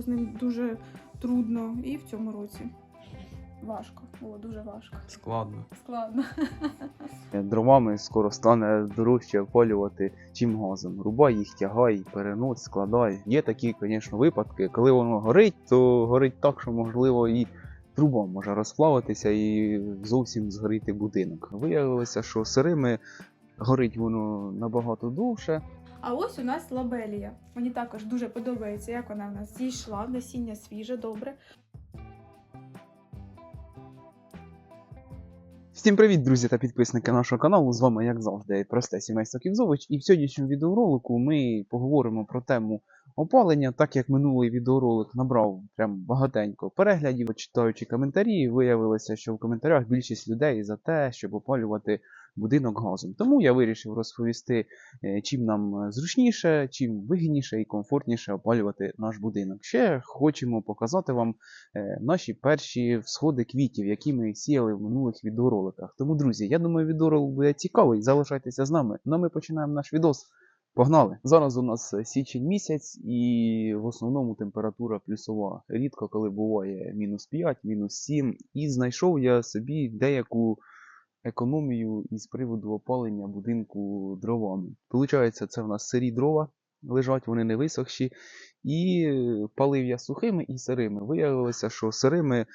З ним дуже трудно і в цьому році. Важко, було дуже важко. Складно. Складно. Дровами скоро стане дорожче опалювати, чим газом. Рубай їх тягай, перенос, складай. Є такі, звісно, випадки, коли воно горить, то горить так, що можливо і труба може розплавитися і зовсім згоріти будинок. Виявилося, що сирими горить воно набагато довше. А ось у нас лабелія. Мені також дуже подобається, як вона в нас зійшла. Насіння свіже, добре. Всім привіт, друзі та підписники нашого каналу. З вами, як завжди, просте сімейство Ківзович. І в сьогоднішньому відеоролику ми поговоримо про тему опалення. Так як минулий відеоролик набрав прям багатенько переглядів, читаючи коментарі, виявилося, що в коментарях більшість людей за те, щоб опалювати будинок газом. Тому я вирішив розповісти, е, чим нам зручніше, чим вигідніше і комфортніше опалювати наш будинок. Ще хочемо показати вам е, наші перші всходи квітів, які ми сіяли в минулих відеороликах. Тому, друзі, я думаю, відеоролик буде цікавий. Залишайтеся з нами. Ну ми починаємо наш відос. Погнали! Зараз у нас січень місяць, і в основному температура плюсова. Рідко коли буває мінус 5, мінус 7. І знайшов я собі деяку економію із приводу опалення будинку дровами. Получається, це в нас сирі дрова лежать, вони не висохші. І е, палив я сухими і сирими. Виявилося, що сирими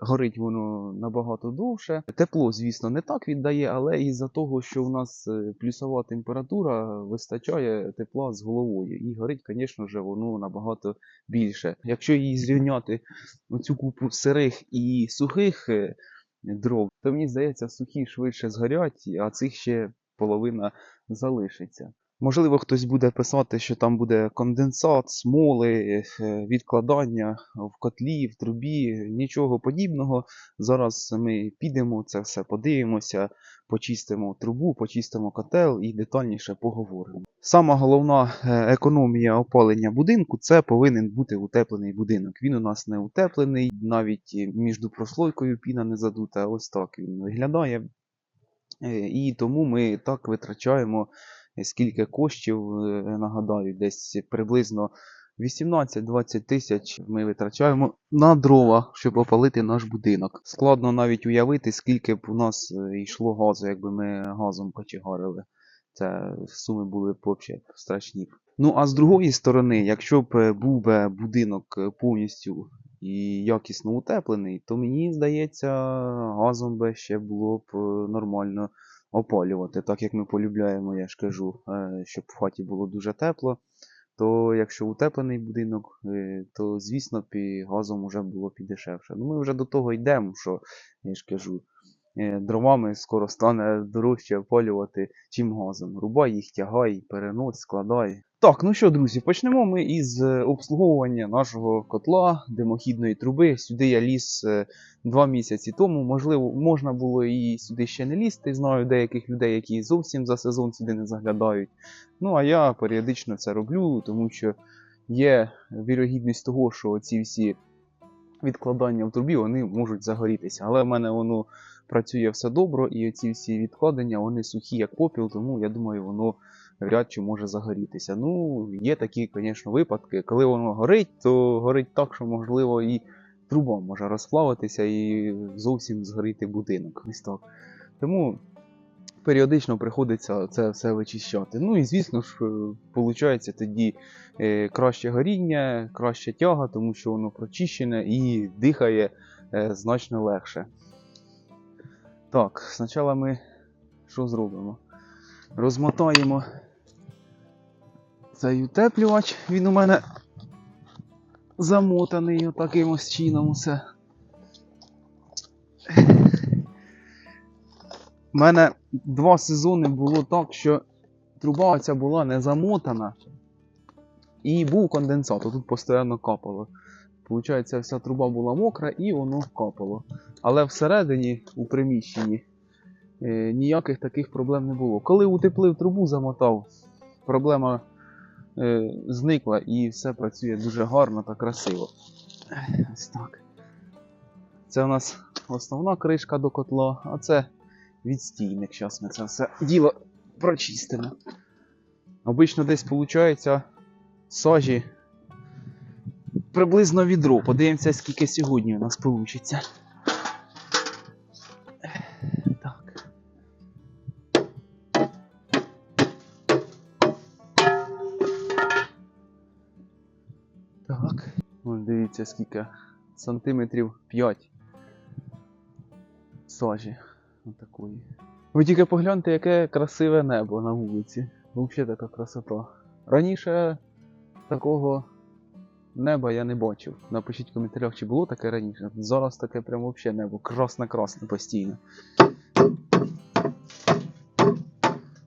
горить воно набагато довше. Тепло, звісно, не так віддає, але із-за того, що у нас е, плюсова температура, вистачає тепла з головою. І горить, звісно ж, воно набагато більше. Якщо її зрівняти оцю купу сирих і сухих е, дров, то мені здається, сухі швидше згорять, а цих ще половина залишиться. Можливо, хтось буде писати, що там буде конденсат, смоли, е, відкладання в котлі, в трубі, нічого подібного. Зараз ми підемо, це все подивимося, почистимо трубу, почистимо котел і детальніше поговоримо. Сама головна е, економія опалення будинку це повинен бути утеплений будинок. Він у нас не утеплений, навіть між прослойкою піна не задута. Ось так він виглядає. Е, І тому ми так витрачаємо скільки коштів, е, нагадаю, десь приблизно 18-20 тисяч ми витрачаємо на дрова, щоб опалити наш будинок. Складно навіть уявити, скільки б у нас е, йшло газу, якби ми газом кочегарили. Це суми були б взагалі страшні. Ну а з другої сторони, якщо б е, був би будинок е, повністю і якісно утеплений, то мені здається, газом би ще було б е, нормально опалювати, так як ми полюбляємо, я ж кажу, е, щоб в хаті було дуже тепло. То якщо утеплений будинок, е, то звісно пі газом вже було підешевше. Ну ми вже до того йдемо, що я ж кажу, дровами скоро стане дорожче опалювати, чим газом. Рубай їх, тягай, перенос, складай. Так, ну що, друзі, почнемо ми із е, обслуговування нашого котла димохідної труби. Сюди я ліз е, два місяці тому. Можливо, можна було і сюди ще не лізти. Знаю деяких людей, які зовсім за сезон сюди не заглядають. Ну а я періодично це роблю, тому що є вірогідність того, що ці всі відкладання в трубі вони можуть загорітися. Але в мене воно працює все добре, і ці всі відкладення вони сухі, як попіл, тому я думаю, воно вряд чи може загорітися. Ну, є такі, звісно, випадки, коли воно горить, то горить так, що можливо і труба може розплавитися і зовсім згоріти будинок. Ось так. Тому періодично приходиться це все вичищати. Ну і звісно ж, виходить тоді е, краще горіння, краща тяга, тому що воно прочищене і дихає е, значно легше. Так, спочатку ми що зробимо? Розмотаємо цей утеплювач. Він у мене замотаний отаким ось чином усе. У мене два сезони було так, що труба ця була не замотана. І був конденсат, тут постійно капало. Получається, вся труба була мокра і воно капало. Але всередині, у приміщенні, е, ніяких таких проблем не було. Коли утеплив трубу, замотав, проблема е, зникла і все працює дуже гарно та красиво. Ось так. Це у нас основна кришка до котла, а це відстійник. Зараз ми це все діло прочистимо. Обично десь виходить сажі приблизно відро. Подивимося, скільки сьогодні у нас вийде. Так. Так. Дивіться, скільки. Сантиметрів 5 сажі. Отакої. Ви тільки погляньте, яке красиве небо на вулиці. Взагалі така красота. Раніше такого неба я не бачив. Напишіть в коментарях, чи було таке раніше. Зараз таке прям взагалі небо. Красне-красне постійно.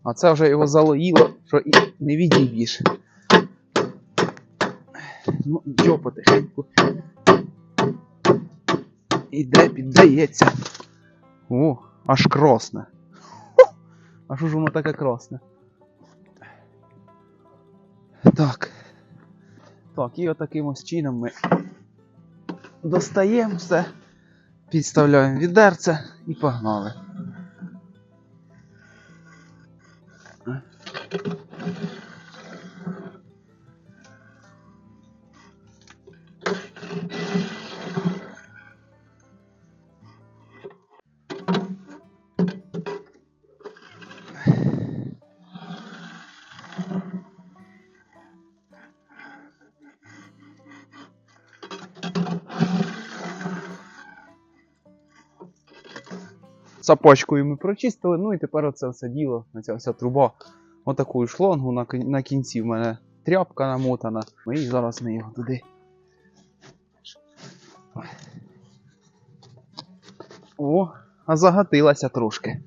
А це вже його залоїло, що і не відіб'єш. Ну, нічого потихеньку. Іде, піддається. О, аж красне. А що ж воно таке красне? Так. Так, і отаким ось чином ми достаємо все, підставляємо відерце і погнали. Сапочкою ми прочистили, ну і тепер оце все діло, оця вся труба. Отаку шлонгу на, на кінці в мене тряпка намотана. Ну І зараз ми його туди. О, а загатилася трошки.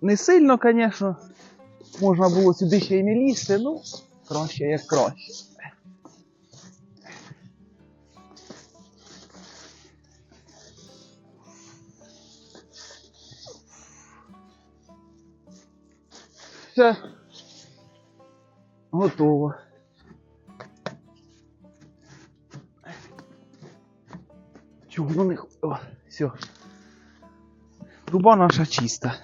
Не сильно, звісно. Можна було сюди ще й не лізти, ну, краще як краще. Все. Готово. Чого воно не... х- О, все. Труба наша чиста.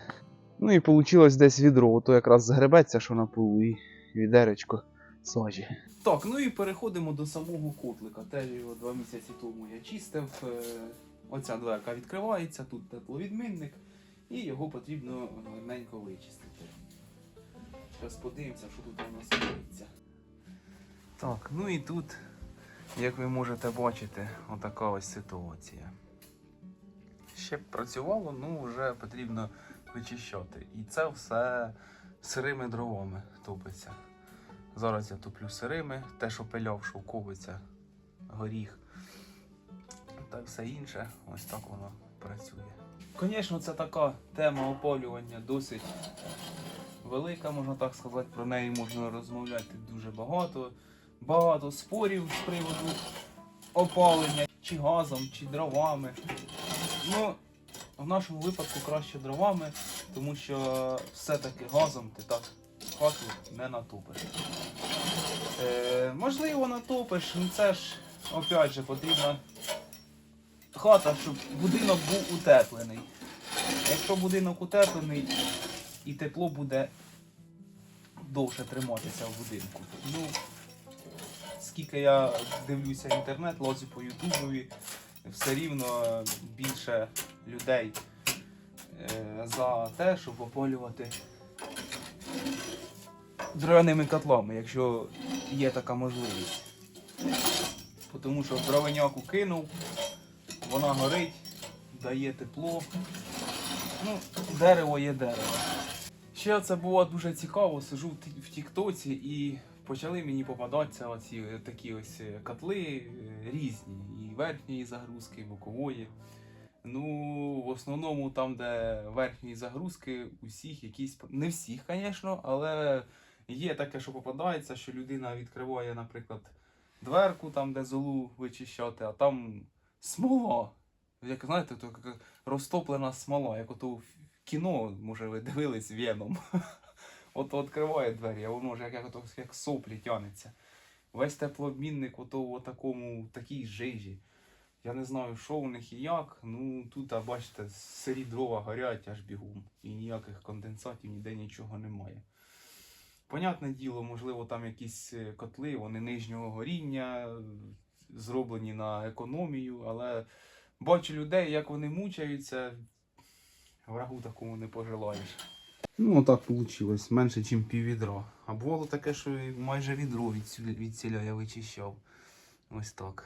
Ну і вийшло десь відро, то якраз загребеться, що на полу, і відеречко сажі. Так, ну і переходимо до самого котлика. Теж його два місяці тому я чистив. Е, Оця дверка відкривається, тут тепловідмінник, і його потрібно гарненько вичистити. Зараз подивимося, що тут у нас робиться. Так, ну і тут, як ви можете бачити, отака ось ситуація. Ще б працювало, ну вже потрібно вичищати. І це все сирими дровами топиться. Зараз я топлю сирими, те, що пиляв, шовковиця, горіх та все інше, ось так воно працює. Звісно, це така тема опалювання досить велика, можна так сказати. Про неї можна розмовляти дуже багато. Багато спорів з приводу опалення, чи газом, чи дровами. Ну, в нашому випадку краще дровами, тому що все-таки газом ти так хату не натопиш. Е, можливо, натопиш, ну це ж опять же потрібна хата, щоб будинок був утеплений. Якщо будинок утеплений і тепло буде довше триматися в будинку. Ну, скільки я дивлюся інтернет, лазю по Ютубові, все рівно більше людей е, за те, щоб опалювати дровяними котлами, якщо є така можливість. Тому що дровеняку кинув, вона горить, дає тепло. Ну, дерево є дерево. Ще це було дуже цікаво, сижу в Тіктоці і почали мені попадатися оці е, такі ось е, котли е, різні. І верхньої загрузки, і бокової. Ну, в основному там, де верхні загрузки, усіх якісь. Не всіх, звісно, але є таке, що попадається, що людина відкриває, наприклад, дверку, там, де золу вичищати, а там смола. Як знаєте, то розтоплена смола, як ото в кіно, може, ви дивились Веном. Ото відкриває двері, а воно ж як, ото, як соплі тянеться. Весь теплообмінник ото в такому, такій жижі. Я не знаю, що у них і як. Ну тут, а бачите, сирі дрова горять аж бігом. І ніяких конденсатів, ніде нічого немає. Понятне діло, можливо, там якісь е, котли, вони нижнього горіння, зроблені на економію, але бачу людей, як вони мучаються, врагу такому не пожелаєш. Ну, отак вийшло, менше, ніж пів відра. А було таке, що майже відро від, від ціля я вичищав. Ось так.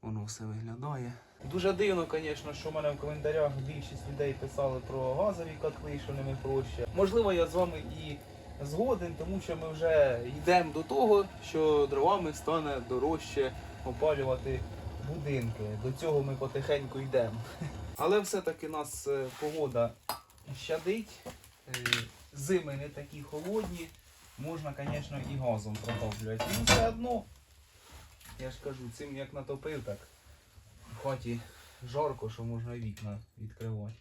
Воно все виглядає. Дуже дивно, звісно, що в мене в коментарях більшість людей писали про газові котли, що ними проще. Можливо, я з вами і згоден, тому що ми вже йдемо до того, що дровами стане дорожче опалювати будинки. До цього ми потихеньку йдемо. Але все-таки нас е, погода щадить, е, зими не такі холодні. Можна, звісно, і газом протоплювати. Ну все одно, я ж кажу, цим як натопив, так в хаті жарко, що можна вікна відкривати.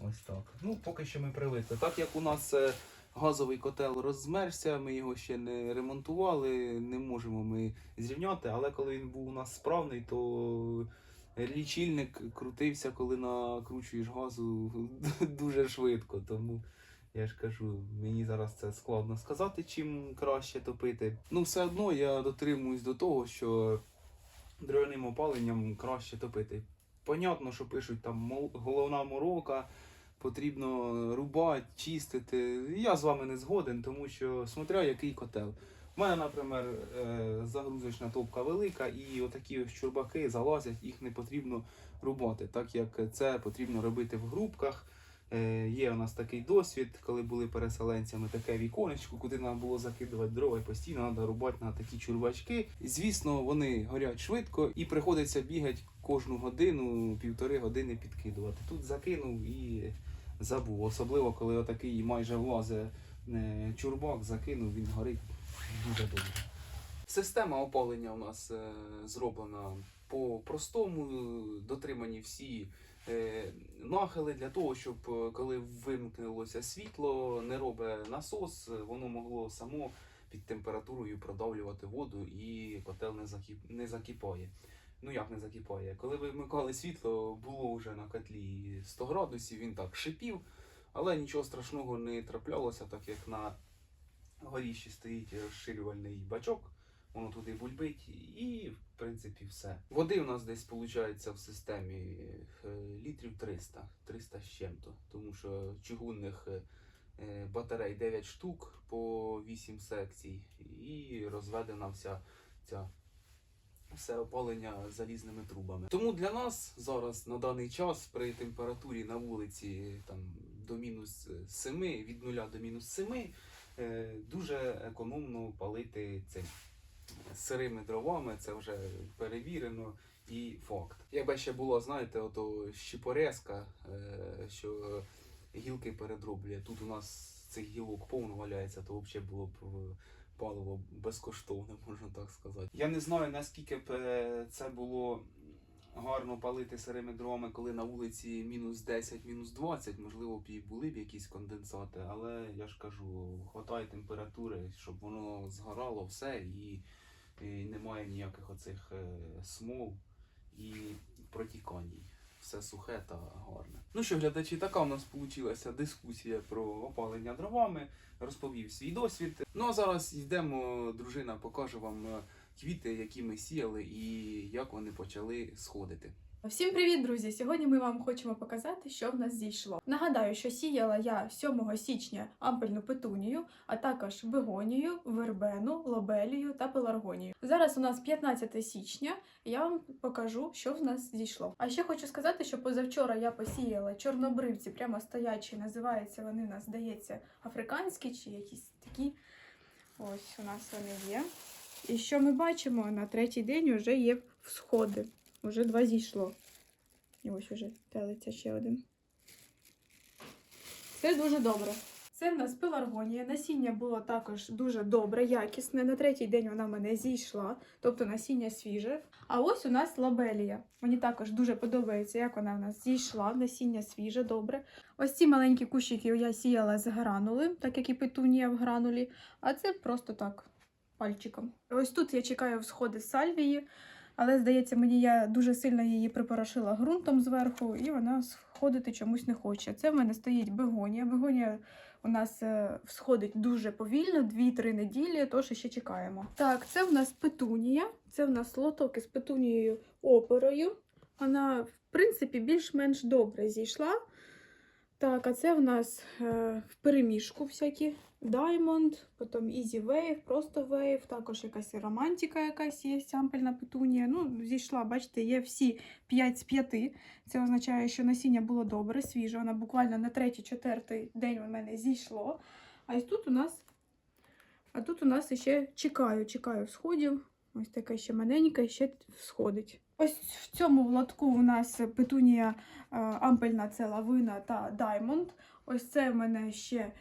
Ось так. Ну, поки що ми привикли. Так як у нас е, газовий котел розмерся, ми його ще не ремонтували, не можемо ми зрівняти, але коли він був у нас справний, то лічильник крутився, коли накручуєш газу дуже швидко. Тому я ж кажу, мені зараз це складно сказати, чим краще топити. Ну, все одно я дотримуюсь до того, що дровяним опаленням краще топити. Понятно, що пишуть там головна морока, потрібно рубати, чистити. Я з вами не згоден, тому що смотря який котел. У мене, наприклад, е, загрузочна топка велика, і отакі чурбаки залазять, їх не потрібно рубати, так як це потрібно робити в грубках. Е, Є у нас такий досвід, коли були переселенцями, таке віконечко, куди нам було закидувати дрова і постійно треба рубати на такі чурбачки. Звісно, вони горять швидко і приходиться бігати кожну годину, півтори години підкидувати. Тут закинув і забув. Особливо, коли отакий майже влазе е, чурбак, закинув, він горить дуже добре. Система опалення у нас е, зроблена по-простому, дотримані всі е, нахили для того, щоб коли вимкнулося світло, не робить насос, воно могло само під температурою продавлювати воду і котел не, закіп... не закипає. Ну як не закипає? Коли ви вмикали світло, було вже на котлі 100 градусів, він так шипів, але нічого страшного не траплялося, так як на горіщі стоїть розширювальний бачок, воно туди бульбить і в принципі все. Води у нас десь виходить в системі е, літрів 300, 300 з чим-то, тому що чугунних е, батарей 9 штук по 8 секцій і розведена вся ця все опалення залізними трубами. Тому для нас зараз на даний час при температурі на вулиці там до мінус 7, від 0 до мінус 7, е, дуже економно палити цим сирими дровами, це вже перевірено і факт. Якби ще було, знаєте, ото щепорезка, е, що гілки передроблює. Тут у нас цих гілок повно валяється, то взагалі було б е, паливо безкоштовне, можна так сказати. Я не знаю, наскільки б е, це було гарно палити сирими дровами, коли на вулиці мінус 10, мінус 20, можливо, б і були б якісь конденсати, але я ж кажу, хватає температури, щоб воно згорало все і, і немає ніяких оцих е, смол і протікань. Все сухе та гарне. Ну що, глядачі, така у нас вийшла дискусія про опалення дровами. Розповів свій досвід. Ну а зараз йдемо, дружина покаже вам е, квіти, які ми сіяли, і як вони почали сходити. Всім привіт, друзі! Сьогодні ми вам хочемо показати, що в нас зійшло. Нагадаю, що сіяла я 7 січня ампельну петунію, а також бегонію, вербену, лобелію та пеларгонію. Зараз у нас 15 січня, я вам покажу, що в нас зійшло. А ще хочу сказати, що позавчора я посіяла чорнобривці, прямо стоячі, називаються вони у нас, здається, африканські чи якісь такі. Ось у нас вони є. І що ми бачимо, на третій день вже є всходи. Уже два зійшло. І ось уже пелиться ще один. Це дуже добре. Це в нас пеларгонія. Насіння було також дуже добре, якісне. На третій день вона в мене зійшла, тобто насіння свіже. А ось у нас лабелія. Мені також дуже подобається, як вона в нас зійшла. Насіння свіже, добре. Ось ці маленькі кущики я сіяла з гранули, так як і петунія в гранулі. А це просто так, пальчиком. Ось тут я чекаю всходи сальвії. Але, здається, мені я дуже сильно її припорошила ґрунтом зверху, і вона сходити чомусь не хоче. Це в мене стоїть бегонія. Бегонія у нас е, всходить дуже повільно, 2-3 неділі, тож ще чекаємо. Так, це в нас петунія. Це в нас лоток із петунією оперою. Вона, в принципі, більш-менш добре зійшла. Так, а це в нас е, в переміжку всякі Diamond, потім Easy Wave, просто Wave, також якась романтика якась є, сампельна петунія. Ну, зійшла, бачите, є всі 5 з 5. Це означає, що насіння було добре, свіже. Вона буквально на третій-четвертий день у мене зійшло. А тут у нас, а тут у нас ще чекаю, чекаю всходів. Ось така ще маленька, ще всходить. Ось в цьому лотку у нас петунія е, ампельна це лавина та Diamond. Ось це в мене ще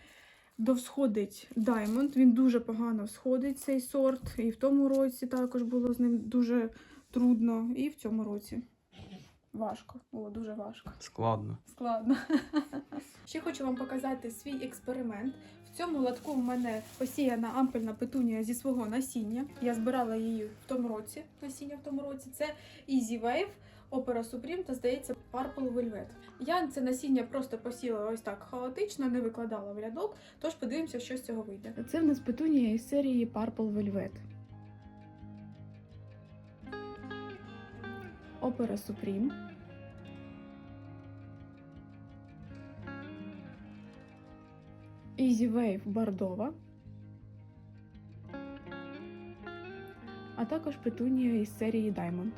довсходить Diamond. Він дуже погано всходить цей сорт. І в тому році також було з ним дуже трудно. І в цьому році важко. Було дуже важко. Складно. Складно. Ще хочу вам показати свій експеримент. В цьому лотку в мене посіяна ампельна петунія зі свого насіння. Я збирала її в тому році. Насіння в тому році. Це Easy Wave, Opera Supreme та здається Purple Velvet. Я це насіння просто посіяла ось так хаотично, не викладала в рядок. Тож подивимося, що з цього вийде. Це в нас петунія із серії Purple Velvet. Opera Supreme. Easy Wave бордова, а також петунія із серії Diamond.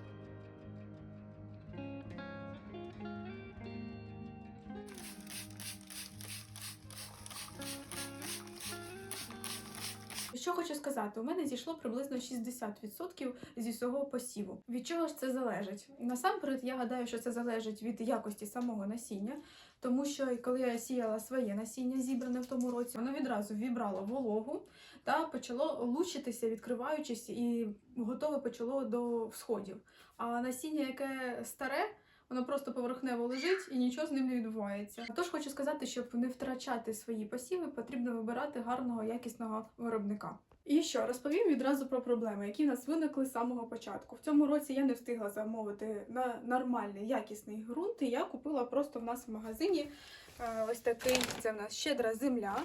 Що хочу сказати, у мене зійшло приблизно 60% зі всього посіву. Від чого ж це залежить? Насамперед, я гадаю, що це залежить від якості самого насіння, тому що коли я сіяла своє насіння, зібране в тому році, воно відразу вібрало вологу та почало лущитися, відкриваючись, і готове почало до всходів. А насіння, яке старе, воно просто поверхнево лежить і нічого з ним не відбувається. Тож хочу сказати, щоб не втрачати свої посіви, потрібно вибирати гарного якісного виробника. І що розповім відразу про проблеми, які в нас виникли з самого початку. В цьому році я не встигла замовити на нормальний якісний ґрунт. І я купила просто в нас в магазині е, ось такий. Це в нас щедра земля.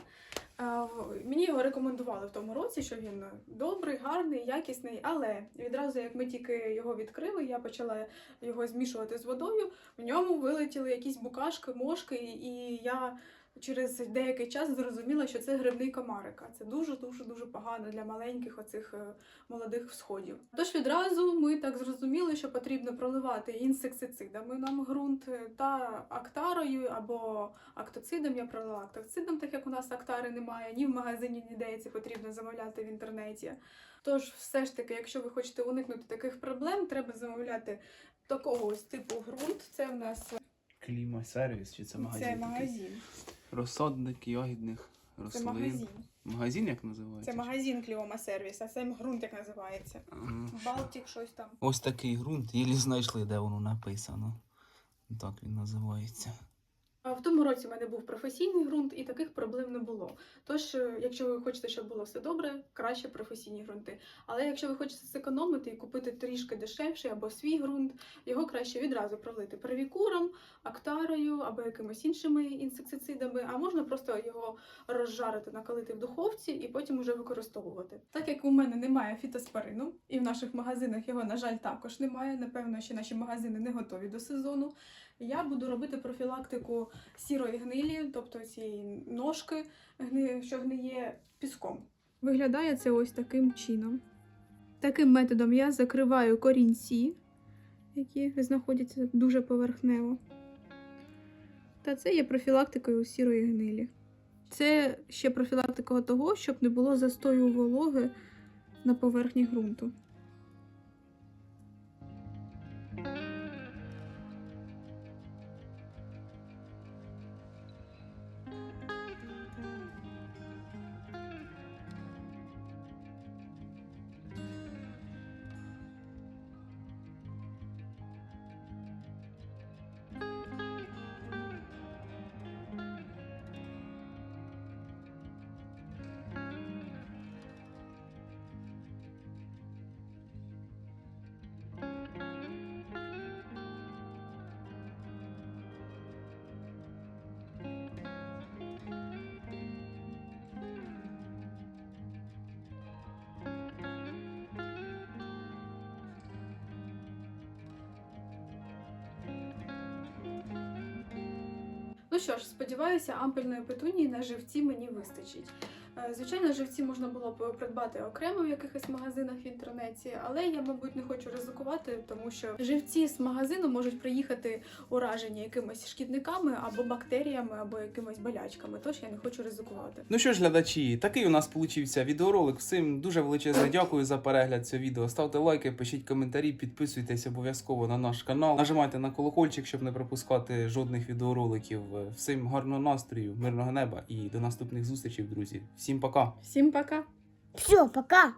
Мені його рекомендували в тому році, що він добрий, гарний, якісний. Але відразу, як ми тільки його відкрили, я почала його змішувати з водою. В ньому вилетіли якісь букашки, мошки, і я через деякий час зрозуміла, що це грибний комарика. Це дуже дуже дуже погано для маленьких оцих е, молодих всходів. Тож відразу ми так зрозуміли, що потрібно проливати інсектицидами нам ґрунт е, та актарою або актоцидом. Я пролила актоцидом, так як у нас актари немає, ні в магазині, ніде це потрібно замовляти в інтернеті. Тож, все ж таки, якщо ви хочете уникнути таких проблем, треба замовляти такого ось типу ґрунт. Це в нас Кліма сервіс чи це магазин? це магазин. Розсадник ягідних Це магазин. Магазин як називається? Це магазин Кліома сервіс, а сам ґрунт як називається. Ага. Балтік, щось там. Ось такий ґрунт, єлі знайшли, де воно написано. Так він називається. В тому році в мене був професійний ґрунт і таких проблем не було. Тож, е, якщо ви хочете, щоб було все добре, краще професійні ґрунти. Але якщо ви хочете зекономити і купити трішки дешевший або свій ґрунт, його краще відразу пролити первікуром, актарою або якимись іншими інсектицидами, а можна просто його розжарити, накалити в духовці і потім уже використовувати. Так як у мене немає фітоспорину, і в наших магазинах його, на жаль, також немає. Напевно, ще наші магазини не готові до сезону. Я буду робити профілактику сірої гнилі, тобто цієї ножки, що гниє піском. Виглядає це ось таким чином. Таким методом я закриваю корінці, які знаходяться дуже поверхнево. Та це є профілактикою сірої гнилі. Це ще профілактика того, щоб не було застою вологи на поверхні ґрунту. Ну що ж, сподіваюся, ампельної петунії на живці мені вистачить. Е, Звичайно, живці можна було б придбати окремо в якихось магазинах в інтернеті, але я, мабуть, не хочу ризикувати, тому що живці з магазину можуть приїхати уражені якимись шкідниками або бактеріями, або якимись болячками. Тож я не хочу ризикувати. Ну що ж, глядачі, такий у нас получився відеоролик. Всім дуже величезне дякую за перегляд цього відео. Ставте лайки, пишіть коментарі, підписуйтесь обов'язково на наш канал. Нажимайте на колокольчик, щоб не пропускати жодних відеороликів. Всім гарного настрою, мирного неба і до наступних зустрічей, друзі. Всім пока! Всім пока! Все, пока.